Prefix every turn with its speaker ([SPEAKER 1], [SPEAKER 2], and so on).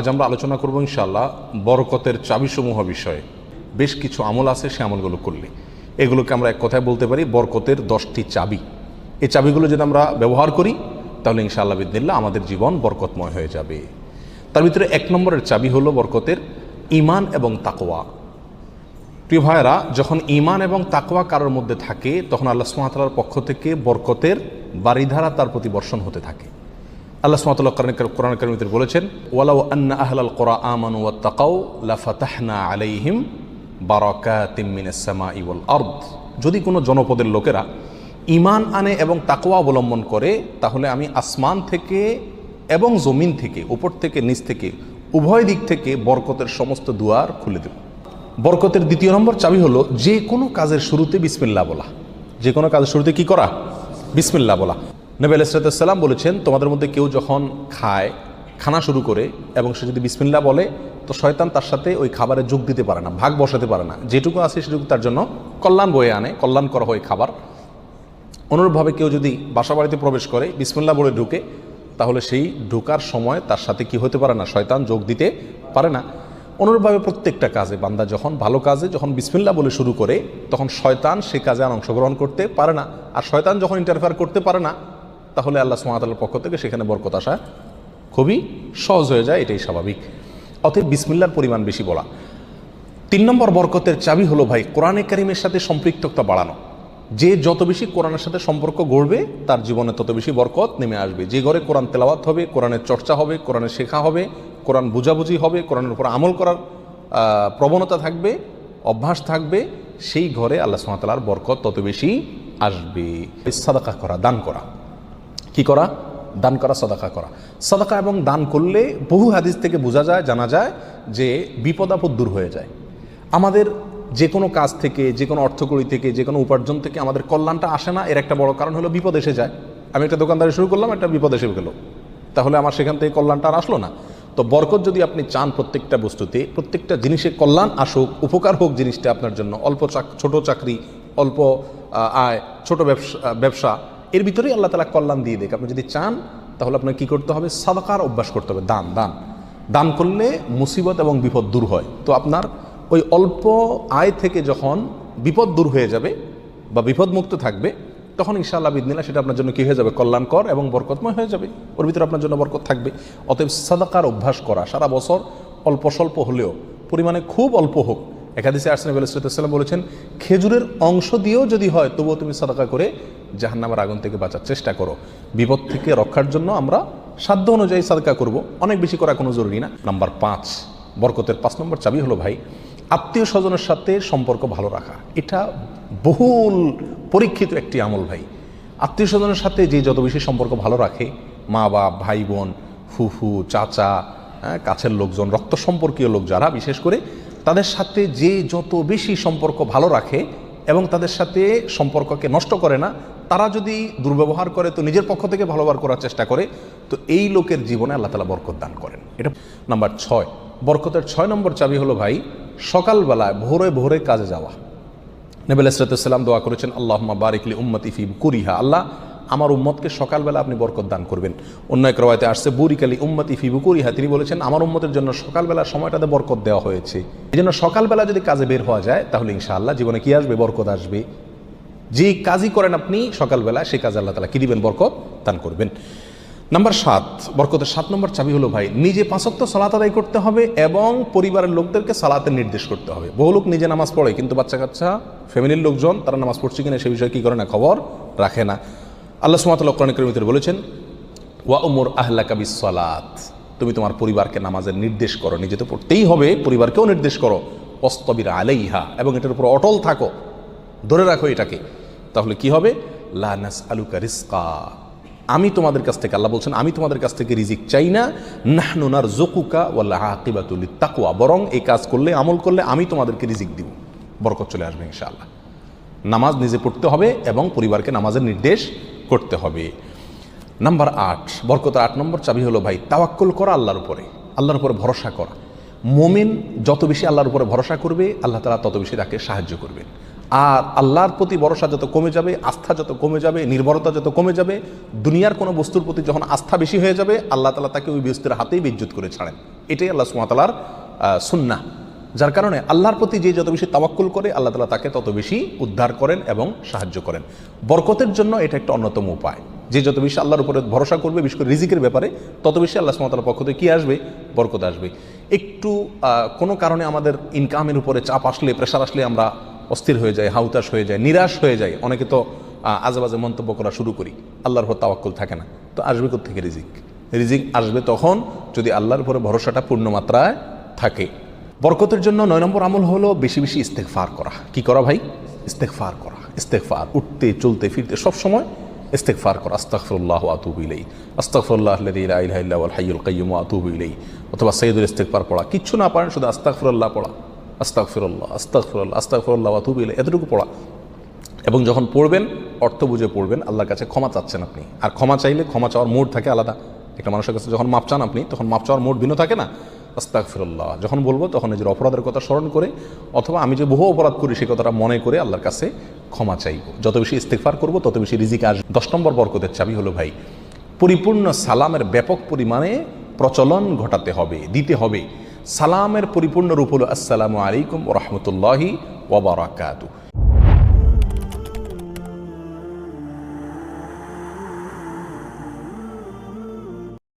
[SPEAKER 1] আজ আমরা আলোচনা করব ইনশাল্লাহ বরকতের চাবিসমূহ বিষয়ে। বেশ কিছু আমল আছে, সে আমলগুলো করলে। এগুলোকে আমরা এক কথায় বলতে পারি বরকতের দশটি চাবি। এই চাবিগুলো যদি আমরা ব্যবহার করি, তাহলে ইনশাআল্লাহ বিদিল্লা আমাদের জীবন বরকতময় হয়ে যাবে। তার ভিতরে এক নম্বরের চাবি হলো বরকতের ইমান এবং তাকোয়া প্রিয় ভাইয়েরা, যখন ইমান এবং তাকোয়া কারোর মধ্যে থাকে, তখন আল্লাহ সুমাতালার পক্ষ থেকে বরকতের বাড়িধারা তার প্রতি বর্ষণ হতে থাকে। আল্লাহ সুমাতাল্লাহ কোরআন করিমিতে বলেছেন, ওয়ালাউ আন্না আহলাল কোরআ আমানু তাকাউ লাফাতাহনা আলাইহিম বারাকাতিম মিনাস সামাই ওয়াল আরদ। যদি কোনো জনপদের লোকেরা ইমান আনে এবং তাকোয়া অবলম্বন করে, তাহলে আমি আসমান থেকে এবং জমিন থেকে, উপর থেকে, নিচ থেকে, উভয় দিক থেকে বরকতের সমস্ত দুয়ার খুলে দেব। বরকতের দ্বিতীয় নম্বর চাবি হলো যে কোনো কাজের শুরুতে বিসমিল্লা বলা। যে কোনো কাজের শুরুতে কি করা? বিসমিল্লা বলা। নবী আলাইসালাম বলেছেন, তোমাদের মধ্যে কেউ যখন খায়, খানা শুরু করে এবং সে যদি বিসমিল্লা বলে, তো শয়তান তার সাথে ওই খাবারে যোগ দিতে পারে না, ভাগ বসাতে পারে না। যেটুকু আছে সেটুকু তার জন্য কল্যাণ বয়ে আনে, কল্যাণ করা হয় খাবার। অনুরূপভাবে কেউ যদি বাসা বাড়িতে প্রবেশ করে, বিসমুল্লাহ বলে ঢুকে, তাহলে সেই ঢোকার সময় তার সাথে কি হতে পারে না, শয়তান যোগ দিতে পারে না। অনুরূপভাবে প্রত্যেকটা কাজে বান্দা যখন ভালো কাজে, যখন বিসমিল্লা বলে শুরু করে, তখন শয়তান সে কাজে আর অংশগ্রহণ করতে পারে না। আর শয়তান যখন ইন্টারফেয়ার করতে পারে না তাহলে আল্লাহ সুমাতালের পক্ষ থেকে সেখানে বরকত আসা খুবই সহজ হয়ে যায়, এটাই স্বাভাবিক। অতএব বিসমিল্লার পরিমাণ বেশি বলা। তিন নম্বর বরকতের চাবি হলো ভাই, কোরআনে কারিমের সাথে সম্পৃক্ততা বাড়ানো। যে যত বেশি কোরআনের সাথে সম্পর্ক গড়বে, তার জীবনে তত বেশি বরকত নেমে আসবে। যে ঘরে কোরআন তেলাওয়াত হবে, কোরআনের চর্চা হবে, কোরআনের শেখা হবে, কোরআন বুঝাবুঝি হবে, কোরআনের উপর আমল করার প্রবণতা থাকবে, অভ্যাস থাকবে, সেই ঘরে আল্লাহ সুমাতালার বরকত তত বেশি আসবে। সাদাকা করা, দান করা। কি করা? দান করা, সদাকা করা। সদাকা এবং দান করলে বহু হাদিস থেকে বোঝা যায়, জানা যায় যে বিপদ আপদ দূর হয়ে যায়। আমাদের যে কোনো কাজ থেকে যে কোনো অর্থকড়ি থেকে যে কোনো উপার্জন থেকে আমাদের কল্যাণটা আসে না। এর একটা বড় কারণ হলো বিপদ এসে যায়। আমি একটা দোকানদারি শুরু করলাম, একটা বিপদ এসে গেল। তাহলে আমার সেখান থেকে কল্যাণটা আর আসলো না। তো বরকত যদি আপনি চান প্রত্যেকটা বস্তুতে, প্রত্যেকটা জিনিসে কল্যাণ আসুক, উপকার হোক জিনিসটা আপনার জন্য, অল্প চাক, ছোট চাকরি, অল্প আয়, ছোট ব্যবসা ব্যবসা এর ভিতরেই আল্লাহ তালা কল্যাণ দিয়ে দেখ আপনি যদি চান, তাহলে আপনার কি করতে হবে? সাদাকার অভ্যাস করতে হবে। দান দান। দান করলে মুসিবত এবং বিপদ দূর হয়। তো আপনার ওই অল্প আয় থেকে যখন বিপদ দূর হয়ে যাবে বা বিপদমুক্ত থাকবে, তখন ইনশাআল্লাহ বিদিনা সেটা আপনার জন্য কী হয়ে যাবে? কল্যাণকর এবং বরকতময় হয়ে যাবে। ওর ভিতরে আপনার জন্য বরকত থাকবে। অতএব সাদাকার অভ্যাস করা, সারা বছর অল্প স্বল্প হলেও, পরিমাণে খুব অল্প হোক একাদিসে আর্সেন আলাইসাল্লাম বলেছেন খেজুরের অংশ দিয়েও যদি হয় তবুও তুমি সাদাকা করে জাহান্নামের আগুন থেকে বাঁচার চেষ্টা করো। বিপদ থেকে রক্ষার জন্য আমরা সাধ্য অনুযায়ী সাদকা করব। অনেক বেশি করা কোনো জরুরি না। নাম্বার পাঁচ বরকতের পাঁচ নম্বর চাবি হলো ভাই আত্মীয় স্বজনের সাথে সম্পর্ক ভালো রাখা। এটা বহুল পরীক্ষিত একটি আমল ভাই। আত্মীয় স্বজনের সাথে যে যত বেশি সম্পর্ক ভালো রাখে মা বাপ ভাই বোন ফুফু চাচা হ্যাঁ, কাছের লোকজন রক্ত সম্পর্কীয় লোক যারা বিশেষ করে তাদের সাথে যে যত বেশি সম্পর্ক ভালো রাখে এবং তাদের সাথে সম্পর্ককে নষ্ট করে না, তারা যদি দুর্ব্যবহার করে, তো নিজের পক্ষ থেকে ভালোবার করার চেষ্টা করে, তো এই লোকের জীবনে আল্লাহ তালা বরকত দান করেন। এটা নাম্বার ছয়। বরকতের ছয় নম্বর চাবি হলো, ভাই, সকালবেলায় ভোরে ভোরে কাজে যাওয়া। নেবেল ইসরাতাম দোয়া করেছেন আল্লাহ বারিকলি উম্মতি ফি কুরিহা আল্লাহ আমার উম্মতকে সকালবেলা আপনি বরকত দান করবেন। অন্য এক রবায়তে আসছে, বুরিকালি উম্মতি ফি বুকুরিহা তিনি বলেছেন, আমার উম্মতের জন্য সকালবেলা সময়টাতে বরকত দেওয়া হয়েছে। এই জন্য সকালবেলা যদি কাজে বের হওয়া যায়, তাহলে ইনশাআল্লাহ জীবনে কি আসবে? বরকত আসবে। যে কাজই করেন আপনি, সকালবেলা সেই কাজে আল্লাহ তালা কী দিবেন? বরকত দান করবেন। নাম্বার সাত, বরকতের সাত নম্বর চাবি হলো, ভাই, নিজে পাঁচক্ত সালাত আদায় করতে হবে এবং পরিবারের লোকদেরকে সালাতের নির্দেশ করতে হবে। বহু লোক নিজে নামাজ পড়ে, কিন্তু বাচ্চা কাচ্চা ফ্যামিলির লোকজন, তারা নামাজ পড়ছে কিনা সে বিষয়ে কী করে না খবর রাখে না। আল্লাহ সুমাতাল কোরআন বলেছেন, ওয়া উমর আহলা কাবি সালাত তুমি তোমার পরিবারকে নামাজের নির্দেশ করো, নিজে তো পড়তেই হবে, পরিবারকেও নির্দেশ করো অস্তবির আলাইহা, এবং এটার উপর অটল থাকো, ধরে রাখো এটাকে। তাহলে কি হবে? লানাস আলুকা রিস্কা আমি তোমাদের কাছ থেকে, আল্লাহ বলছেন, আমি তোমাদের কাছ থেকে রিজিক চাই না নাহনুনার জকুকা ওয়াল্লাহ আকিবাতুল তাকুয়া বরং এই কাজ করলে, আমল করলে আমি তোমাদেরকে রিজিক দিব। বরকত চলে আসবে ইনশাআল্লাহ। নামাজ নিজে পড়তে হবে এবং পরিবারকে নামাজের নির্দেশ করতে হবে। নাম্বার আট, বরকতের আট নম্বর চাবি হলো, ভাই, তাওয়াক্কুল করা আল্লাহর উপরে। আল্লাহর উপরে ভরসা করা। মোমেন যত বেশি আল্লাহর উপরে ভরসা করবে, আল্লাহ তালা তত বেশি তাকে সাহায্য করবেন। আর আল্লাহর প্রতি ভরসা যত কমে যাবে, আস্থা যত কমে যাবে, নির্ভরতা যত কমে যাবে, দুনিয়ার কোনো বস্তুর প্রতি যখন আস্থা বেশি হয়ে যাবে, আল্লাহ তালা তাকে ওই বস্তুর হাতেই বিদ্যুৎ করে ছাড়েন। এটাই আল্লাহ সুমাতালার সুন্না যার কারণে আল্লাহর প্রতি যে যত বেশি তাওয়াক্কুল করে আল্লাহ তালা তাকে তত বেশি উদ্ধার করেন এবং সাহায্য করেন। বরকতের জন্য এটা একটা অন্যতম উপায়। যে যত বেশি আল্লাহর উপরে ভরসা করবে বিশেষ করে রিজিকের ব্যাপারে তত বেশি আল্লাহ সুমাতালার পক্ষ থেকে কী আসবে? বরকত আসবে। একটু কোনো কারণে আমাদের ইনকামের উপরে চাপ আসলে প্রেশার আসলে আমরা অস্থির হয়ে যাই হাউতাস হয়ে যায় নিরাশ হয়ে যায় অনেকে তো আহ, আজে বাজে মন্তব্য করা শুরু করি আল্লাহর উপর তাওয়াক্কুল থাকে না। তো আসবে থেকে রিজিক? রিজিক আসবে তখন যদি আল্লাহর উপরে ভরসাটা পূর্ণমাত্রায় থাকে। বরকতের জন্য নয় নম্বর আমল হলো বেশি বেশি ইস্তেকফার করা। কি করা ভাই? ইস্তেকফার করা। ইস্তেকফার উঠতে, চলতে, ফিরতে সব সময় ইস্তেকফার করা। আস্তাগফিরুল্লাহ ওয়া আতুবু ইলাইহি। আস্তাগফিরুল্লাহ আল্লাযী লা ইলাহা ইল্লা হুয়াল হাইয়ুল কাইয়্যুম ওয়া আতুবু অথবা সাইয়্যিদুল ইস্তেকফার পড়া। কিচ্ছু না পারেন, শুধু আস্তাগফিরুল্লাহ পড়া। আস্তাগফিরুল্লাহ আস্তাগফিরুল্লাহ ওয়া আতুবু এতটুকু পড়া। এবং যখন পড়বেন, অর্থ বুঝে পড়বেন, আল্লাহর কাছে ক্ষমা চাচ্ছেন আপনি। আর ক্ষমা চাইলে ক্ষমা চাওয়ার মোড থাকে আলাদা। একটা মানুষের কাছে যখন মাপ চান আপনি, তখন মাপ চাওয়ার মোড ভিন্ন থাকে না। আস্তাক যখন বলব, তখন নিজের অপরাধের কথা স্মরণ করে, অথবা আমি যে বহু অপরাধ করি সেই কথাটা মনে করে আল্লাহর কাছে ক্ষমা চাইব। যত বেশি ইস্তেকফার করব, তত বেশি রিজিক আসবে দশ নম্বর বরকতের চাবি হলো ভাই, পরিপূর্ণ সালামের ব্যাপক পরিমাণে প্রচলন ঘটাতে হবে, দিতে হবে। সালামের পরিপূর্ণ রূপ হলো, আসসালামু আলাইকুম রহমতুল্লাহি ওবরাকাতু